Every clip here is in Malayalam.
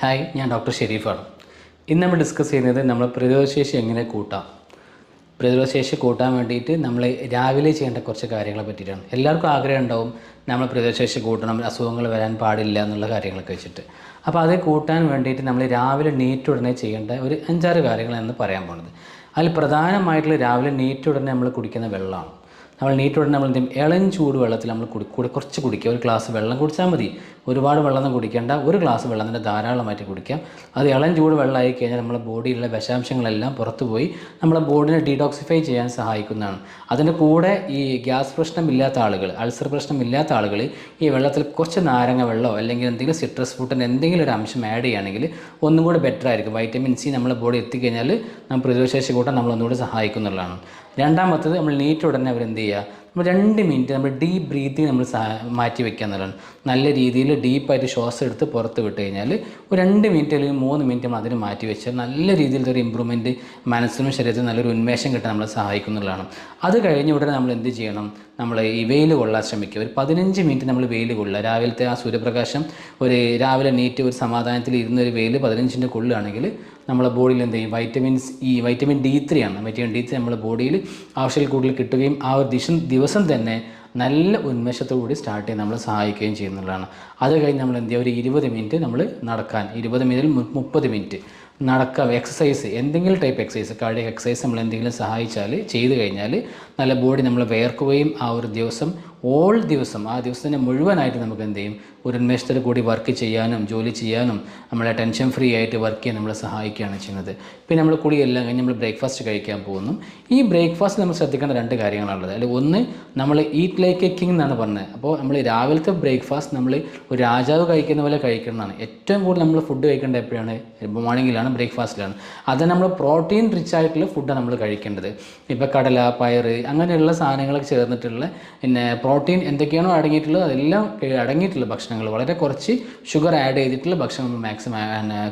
ഹായ് ഞാൻ ഡോക്ടർ ഷെരീഫാണ്. ഇന്ന് നമ്മൾ ഡിസ്കസ് ചെയ്യുന്നത് നമ്മൾ പ്രതിരോധശേഷി എങ്ങനെ കൂട്ടാം. പ്രതിരോധശേഷി കൂട്ടാൻ വേണ്ടിയിട്ട് നമ്മൾ രാവിലെ ചെയ്യേണ്ട കുറച്ച് കാര്യങ്ങളെ പറ്റിയിട്ടാണ്. എല്ലാവർക്കും ആഗ്രഹം ഉണ്ടാവും നമ്മൾ പ്രതിരോധശേഷി കൂട്ടണം അസുഖങ്ങൾ വരാൻ പാടില്ല എന്നുള്ള കാര്യങ്ങളൊക്കെ വെച്ചിട്ട്. അപ്പോൾ അത് കൂട്ടാൻ വേണ്ടിയിട്ട് നമ്മൾ രാവിലെ നീറ്റ് ഉടനെ ചെയ്യേണ്ട ഒരു അഞ്ചാറ് കാര്യങ്ങളെന്ന് പറയാൻ പോകുന്നത്. അതിൽ പ്രധാനമായിട്ടുള്ള രാവിലെ നീറ്റ് ഉടനെ നമ്മൾ കുടിക്കുന്ന വെള്ളമാണ്. നമ്മൾ നീറ്റ് ഉടനെ നമ്മൾ എന്ത് ഇളം ചൂട് വെള്ളത്തിൽ നമ്മൾ കൂടി കുറച്ച് കുടിക്കുക. ഒരു ഗ്ലാസ് വെള്ളം കുടിച്ചാൽ മതി. ഒരുപാട് വെള്ളം കുടിക്കേണ്ട ഒരു ഗ്ലാസ് വെള്ളം തന്നെ ധാരാളമായിട്ട് കുടിക്കാം. അത് ഇളം ചൂട് വെള്ളമായി കഴിഞ്ഞാൽ നമ്മുടെ ബോഡിയിലുള്ള വിഷാംശങ്ങളെല്ലാം പുറത്തുപോയി നമ്മുടെ ബോഡിനെ ഡീടോക്സിഫൈ ചെയ്യാൻ സഹായിക്കുന്നതാണ്. അതിന്റെ കൂടെ ഈ ഗ്യാസ് പ്രശ്നമില്ലാത്ത ആളുകൾ അൾസർ പ്രശ്നമില്ലാത്ത ആളുകൾ ഈ വെള്ളത്തിൽ കുറച്ച് നാരങ്ങ വെള്ളമോ അല്ലെങ്കിൽ എന്തെങ്കിലും സിട്രസ് ഫ്രൂട്ടിന്റെ എന്തെങ്കിലും ഒരു അംശം ആഡ് ചെയ്യുകയാണെങ്കിൽ ഒന്നും കൂടി ബെറ്റർ ആയിരിക്കും. വൈറ്റമിൻ സി നമ്മുടെ ബോഡി എത്തിക്കഴിഞ്ഞാൽ നമ്മൾ പ്രതിരോധശേഷി കൂട്ടാൻ നമ്മളൊന്നുകൂടി സഹായിക്കുന്നുള്ളതാണ്. രണ്ടാമത്തത് നമ്മൾ നീറ്റ് ഉടനെ അവർ ചെയ്യുക? നമ്മൾ രണ്ട് മിനിറ്റ് നമ്മൾ ഡീപ്പ് ബ്രീത്തിങ് നമ്മൾ മാറ്റി വെക്കുക എന്നുള്ളതാണ്. നല്ല രീതിയിൽ ഡീപ്പായിട്ട് ശ്വാസം എടുത്ത് പുറത്ത് വിട്ട് കഴിഞ്ഞാൽ ഒരു രണ്ട് മിനിറ്റ് അല്ലെങ്കിൽ മൂന്ന് മിനിറ്റ് നമ്മൾ അതിന് മാറ്റി വെച്ചാൽ നല്ല രീതിയിലത്തെ ഒരു ഇമ്പ്രൂവ്മെന്റ് മനസ്സിനും ശരീരത്തിനും നല്ലൊരു ഉന്മേഷം കിട്ടാൻ നമ്മളെ സഹായിക്കുന്നുള്ളതാണ് അത് കഴിഞ്ഞ് ഉടനെ നമ്മൾ എന്ത് ചെയ്യണം? നമ്മൾ ഈ വെയിൽ കൊള്ളാൻ ശ്രമിക്കുക. ഒരു പതിനഞ്ച് മിനിറ്റ് നമ്മൾ വെയിൽ കൊള്ളുക. രാവിലത്തെ ആ സൂര്യപ്രകാശം ഒരു രാവിലെ നീറ്റ് ഒരു സമാധാനത്തിൽ ഇരുന്ന ഒരു വെയിൽ പതിനഞ്ചിന്റെ കൊള്ളുകയാണെങ്കിൽ നമ്മളെ ബോഡിയിൽ എന്ത് ചെയ്യും? വൈറ്റമിൻസ് ഈ വൈറ്റമിൻ ഡി ത്രീ ആണ്. വൈറ്റമിൻ ഡി ത്രീ നമ്മുടെ ബോഡിയിൽ ആവശ്യത്തിൽ കൂടുതൽ കിട്ടുകയും ആ ഒരു ദിശ ദിവസം തന്നെ നല്ല ഉന്മേഷത്തോടുകൂടി സ്റ്റാർട്ട് ചെയ്യാൻ നമ്മളെ സഹായിക്കുകയും ചെയ്യുന്നതാണ് അത് കഴിഞ്ഞ് നമ്മൾ എന്ത് ചെയ്യുക? ഒരു ഇരുപത് മിനിറ്റ് നമ്മൾ നടക്കാൻ. ഇരുപത് മിനിറ്റിൽ മുപ്പത് മിനിറ്റ്. നടക്കുക എക്സസൈസ് എന്തെങ്കിലും ടൈപ്പ് എക്സസൈസ് കാർഡിയക് എക്സസൈസ് നമ്മൾ എന്തെങ്കിലും സഹായിച്ചാൽ ചെയ്തു കഴിഞ്ഞാൽ നല്ല ബോഡി നമ്മൾ വേർക്കുകയും ആ ഒരു ദിവസം ഓൾ ദിവസം ആ ദിവസം തന്നെ മുഴുവനായിട്ട് നമുക്ക് എന്ത് ചെയ്യും? ഒരു ഉന്മേഷത്തിൽ കൂടി വർക്ക് ചെയ്യാനും ജോലി ചെയ്യാനും നമ്മളെ ടെൻഷൻ ഫ്രീ ആയിട്ട് വർക്ക് ചെയ്യാൻ നമ്മളെ സഹായിക്കുകയാണ് ചെയ്യുന്നത്. പിന്നെ നമ്മൾ കുളിയെല്ലാം കഴിഞ്ഞ് നമ്മൾ ബ്രേക്ക്ഫാസ്റ്റ് കഴിക്കാൻ പോകുന്നു. ഈ ബ്രേക്ക്ഫാസ്റ്റ് നമ്മൾ ശ്രദ്ധിക്കേണ്ട രണ്ട് കാര്യങ്ങളാണുള്ളത്. അതിൽ ഒന്ന് നമ്മൾ ഈറ്റ് ലൈക്ക് എ കിങ് എന്നാണ് പറഞ്ഞത്. അപ്പോൾ നമ്മൾ രാവിലത്തെ ബ്രേക്ക്ഫാസ്റ്റ് നമ്മൾ ഒരു രാജാവ് കഴിക്കുന്ന പോലെ കഴിക്കുന്നതാണ്. ഏറ്റവും കൂടുതൽ നമ്മൾ ഫുഡ് കഴിക്കേണ്ടത് എപ്പോഴാണ്? മോർണിംഗിലാണ് ബ്രേക്ക്ഫാസ്റ്റിലാണ് അത് നമ്മൾ പ്രോട്ടീൻ റിച്ച് ആയിട്ടുള്ള ഫുഡാണ് നമ്മൾ കഴിക്കേണ്ടത്. ഇപ്പോൾ കടല പയർ അങ്ങനെയുള്ള സാധനങ്ങളൊക്കെ ചേർന്നിട്ടുള്ള പിന്നെ പ്രോട്ടീൻ എന്തൊക്കെയാണോ അടങ്ങിയിട്ടുള്ളത് അതെല്ലാം അടങ്ങിയിട്ടുള്ള ഭക്ഷണങ്ങൾ. വളരെ കുറച്ച് ഷുഗർ ആഡ് ചെയ്തിട്ടുള്ള ഭക്ഷണം നമ്മൾ മാക്സിമം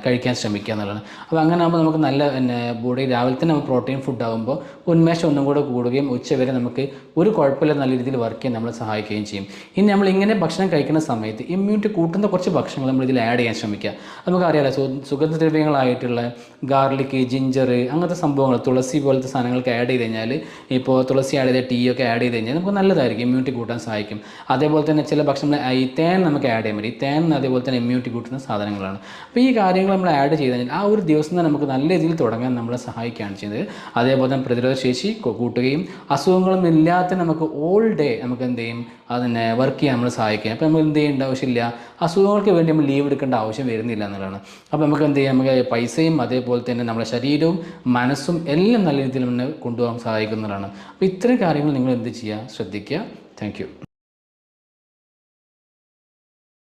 കഴിക്കാൻ ശ്രമിക്കുക എന്നുള്ളതാണ്. അപ്പോൾ അങ്ങനെ ആകുമ്പോൾ നമുക്ക് നല്ല പിന്നെ ബോഡി രാവിലെ തന്നെ നമുക്ക് പ്രോട്ടീൻ ഫുഡ് ആകുമ്പോൾ ഉന്മേഷം ഒന്നും കൂടെ കൂടുകയും ഉച്ചവരെ നമുക്ക് ഒരു കുഴപ്പമില്ല നല്ല രീതിയിൽ വർക്ക് ചെയ്യാൻ നമ്മളെ സഹായിക്കുകയും ചെയ്യും. ഇനി നമ്മൾ ഇങ്ങനെ ഭക്ഷണം കഴിക്കുന്ന സമയത്ത് ഇമ്മ്യൂണിറ്റി കൂട്ടുന്ന കുറച്ച് ഭക്ഷണങ്ങൾ നമ്മൾ ഇതിൽ ആഡ് ചെയ്യാൻ ശ്രമിക്കുക. നമുക്കറിയാലോ സുഗന്ധദ്രവ്യങ്ങളായിട്ടുള്ള ഗാർലിക് ജിഞ്ചർ അങ്ങനത്തെ സംഭവങ്ങൾ തുളസി പോലത്തെ സാധനങ്ങളൊക്കെ ആഡ് ചെയ്ത് കഴിഞ്ഞാൽ ഇപ്പോൾ തുളസി ആഡ് ചെയ്ത ടീ ഒക്കെ ആഡ് ചെയ്ത് കഴിഞ്ഞാൽ നമുക്ക് നല്ലതായിരിക്കും ഇമ്മ്യൂണിറ്റി കൂട്ടാൻ. സഹായിക്കും. അതേപോലെ തന്നെ ചില ഭക്ഷണം ഈ തേൻ നമുക്ക് ആഡ് ചെയ്യാൻ പറ്റും. ഈ തേൻ അതേപോലെ തന്നെ ഇമ്മ്യൂണിറ്റി കൂട്ടുന്ന സാധനങ്ങളാണ്. അപ്പോൾ ഈ കാര്യങ്ങൾ നമ്മൾ ആഡ് ചെയ്ത് കഴിഞ്ഞാൽ ആ ഒരു ദിവസം തന്നെ നമുക്ക് നല്ല രീതിയിൽ തുടങ്ങാൻ നമ്മളെ സഹായിക്കുകയാണ് ചെയ്യുന്നത്. അതേപോലെ തന്നെ പ്രതിരോധ ശേഷി കൂട്ടുകയും അസുഖങ്ങളും ഇല്ലാത്ത നമുക്ക് ഓൾ ഡേ നമുക്ക് എന്ത് ചെയ്യും? അതിനെ വർക്ക് ചെയ്യാൻ നമ്മൾ സഹായിക്കുക അപ്പോൾ നമുക്ക് എന്ത് ചെയ്യേണ്ട ആവശ്യമില്ല. അസുഖങ്ങൾക്ക് വേണ്ടി നമ്മൾ ലീവ് എടുക്കേണ്ട ആവശ്യം വരുന്നില്ല എന്നുള്ളതാണ്. അപ്പോൾ നമുക്ക് എന്ത് ചെയ്യാം? നമുക്ക് പൈസയും അതേപോലെ തന്നെ നമ്മുടെ ശരീരവും മനസ്സും എല്ലാം നല്ല രീതിയിൽ നമ്മൾ കൊണ്ടുപോകാൻ സഹായിക്കുന്നതാണ് അപ്പോൾ ഇത്തരം കാര്യങ്ങൾ നിങ്ങൾ എന്ത് ചെയ്യുക? ശ്രദ്ധിക്കുക. Thank you.